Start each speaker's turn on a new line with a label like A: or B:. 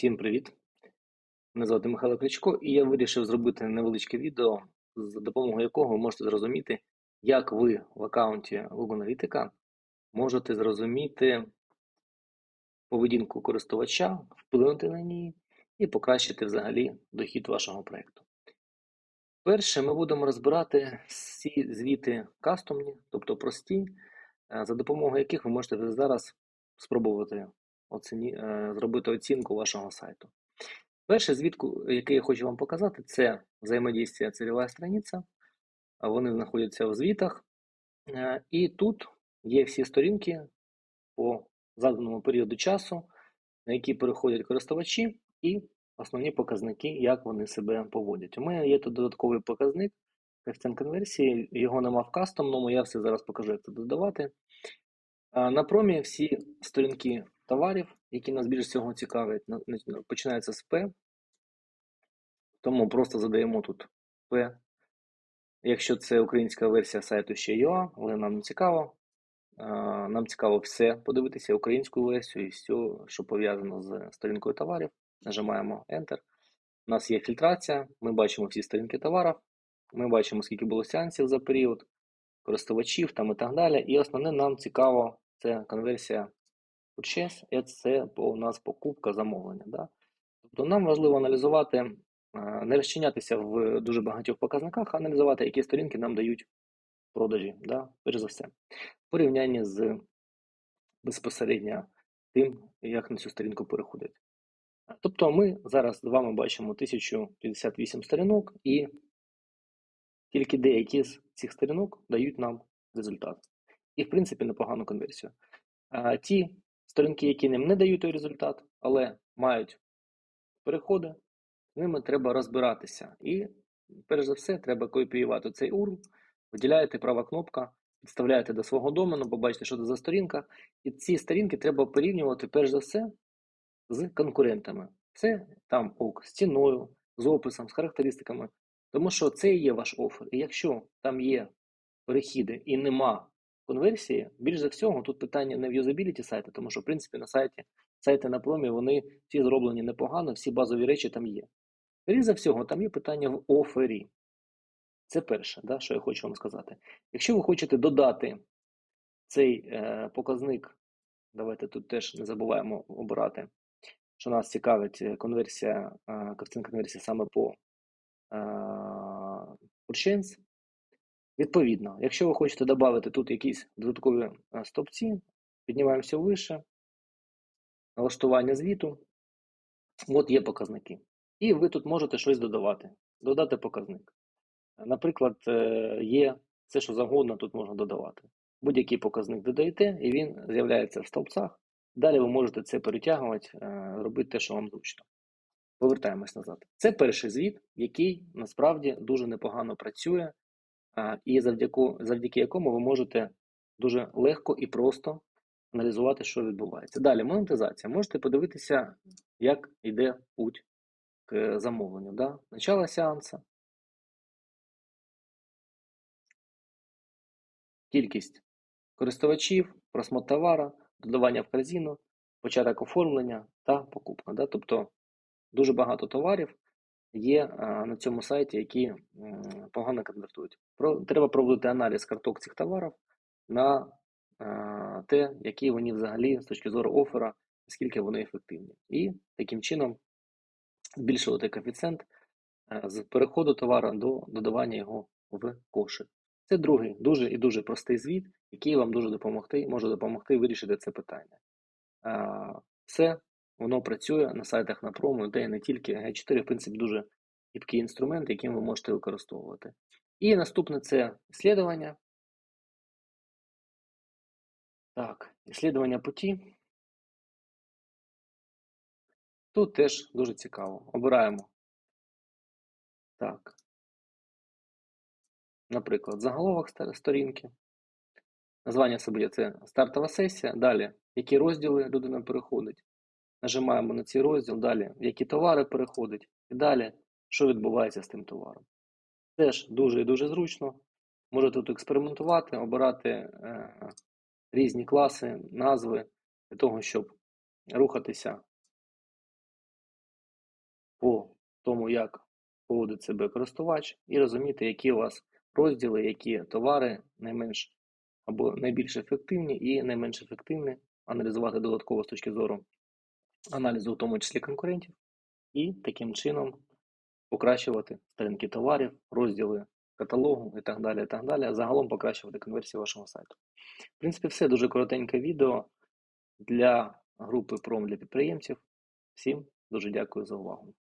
A: Всім привіт! Мене звати Михайло Кличко, і я вирішив зробити невеличке відео, за допомогою якого ви можете зрозуміти, як ви в аккаунті Google Аналітика можете зрозуміти поведінку користувача, вплинути на ній і покращити взагалі дохід вашого проєкту. Перше, ми будемо розбирати всі звіти кастомні, тобто прості, е, за допомогою яких ви можете зараз спробувати оціні, е, зробити оцінку вашого сайту. Перший звіт, який я хочу вам показати, це взаємодійствие цільова страниця. Вони знаходяться в звітах. Е, і тут є всі сторінки по заданому періоду часу, на які переходять користувачі, і основні показники, як вони себе поводять. У мене є тут додатковий показник, коефіцієнт конверсії, його нема в кастомному, я все зараз покажу, як це додавати. На промі всі сторінки товарів, які нас більше всього цікавлять, починаються з P. Тому просто задаємо тут P. Якщо це українська версія сайту ще UA, але нам не цікаво. Нам цікаво все подивитися, українську версію і все, що пов'язано з сторінкою товарів. Нажимаємо Enter. У нас є фільтрація, ми бачимо всі сторінки товарів, ми бачимо, скільки було сеансів за період, користувачів там і так далі. І основне нам цікаво це конверсія purchase, це у нас покупка замовлення. Да? Тобто нам важливо аналізувати, не розчинятися в дуже багатьох показниках, а аналізувати, які сторінки нам дають продажі, да? перш за все, в порівнянні з безпосередньо тим, як на цю сторінку переходить. Тобто ми зараз з вами бачимо 1058 сторінок, і тільки деякі з цих сторінок дають нам результат. І, в принципі, непогану конверсію. А Ті сторінки, які ним не дають той результат, але мають переходи, з ними треба розбиратися. І, перш за все, треба копіювати цей URL, виділяєте права кнопка, підставляєте до свого домену, побачите, що це за сторінка. І ці сторінки треба порівнювати, перш за все, з конкурентами. Це там ок, з ціною, з описом, з характеристиками. Тому що це і є ваш офер. І якщо там є перехіди і нема конверсії, більш за всього, тут питання не в юзабіліті сайту, тому що, в принципі, на сайті сайти на промі вони всі зроблені непогано, всі базові речі там є. Більш за всього, там є питання в офері. Це перше, да, що я хочу вам сказати. Якщо ви хочете додати цей е, показник, давайте тут теж не забуваємо обирати, що нас цікавить е, конверсія, е, коефіцієнт конверсії саме по е, Purchase, Відповідно, якщо ви хочете додати тут якісь додаткові е, стовпці, піднімаємося вище, налаштування звіту, от є показники. І ви тут можете щось додавати, додати показник. Наприклад, е, є все, що завгодно тут можна додавати. Будь-який показник додаєте, і він з'являється в стовпцях. Далі ви можете це перетягувати, е, робити те, що вам зручно. Повертаємось назад. Це перший звіт, який насправді дуже непогано працює і завдяки, завдяки якому ви можете дуже легко і просто аналізувати, що відбувається. Далі монетизація. Можете подивитися, як йде путь к замовленню. Да? Начало сеанса. Кількість користувачів, просмотр товара, додавання в корзину, початок оформлення та покупка. Да? Тобто дуже багато товарів, є на цьому сайті, які погано конвертують. Треба проводити аналіз карток цих товарів на те, які вони взагалі з точки зору оффера, наскільки вони ефективні. І таким чином збільшувати коефіцієнт з переходу товару до додавання його в кошик. Це другий дуже і дуже простий звіт, який вам дуже допомогти, може допомогти вирішити це питання. Все Воно працює на сайтах на промо, де не тільки G4, в принципі, дуже гібкий інструмент, яким ви можете використовувати. І наступне це іслідування. Так, іслідування путі. Тут теж дуже цікаво. Обираємо. Так. Наприклад, заголовок сторінки. Названня собі це стартова сесія. Далі, які розділи людина переходить. Нажимаємо на цей розділ, далі які товари переходять, і далі, що відбувається з тим товаром. Теж дуже і дуже зручно. Можете тут експериментувати, обирати е, різні класи, назви для того, щоб рухатися по тому, як поводить себе користувач, і розуміти, які у вас розділи, які товари найменш або найбільш ефективні і найменш ефективні, аналізувати додатково з точки зору аналізу, в тому числі конкурентів, і таким чином покращувати сторінки товарів, розділи каталогу і так далі. і так далі. Загалом покращувати конверсію вашого сайту. В принципі, все дуже коротеньке відео для групи Пром для підприємців. Всім дуже дякую за увагу.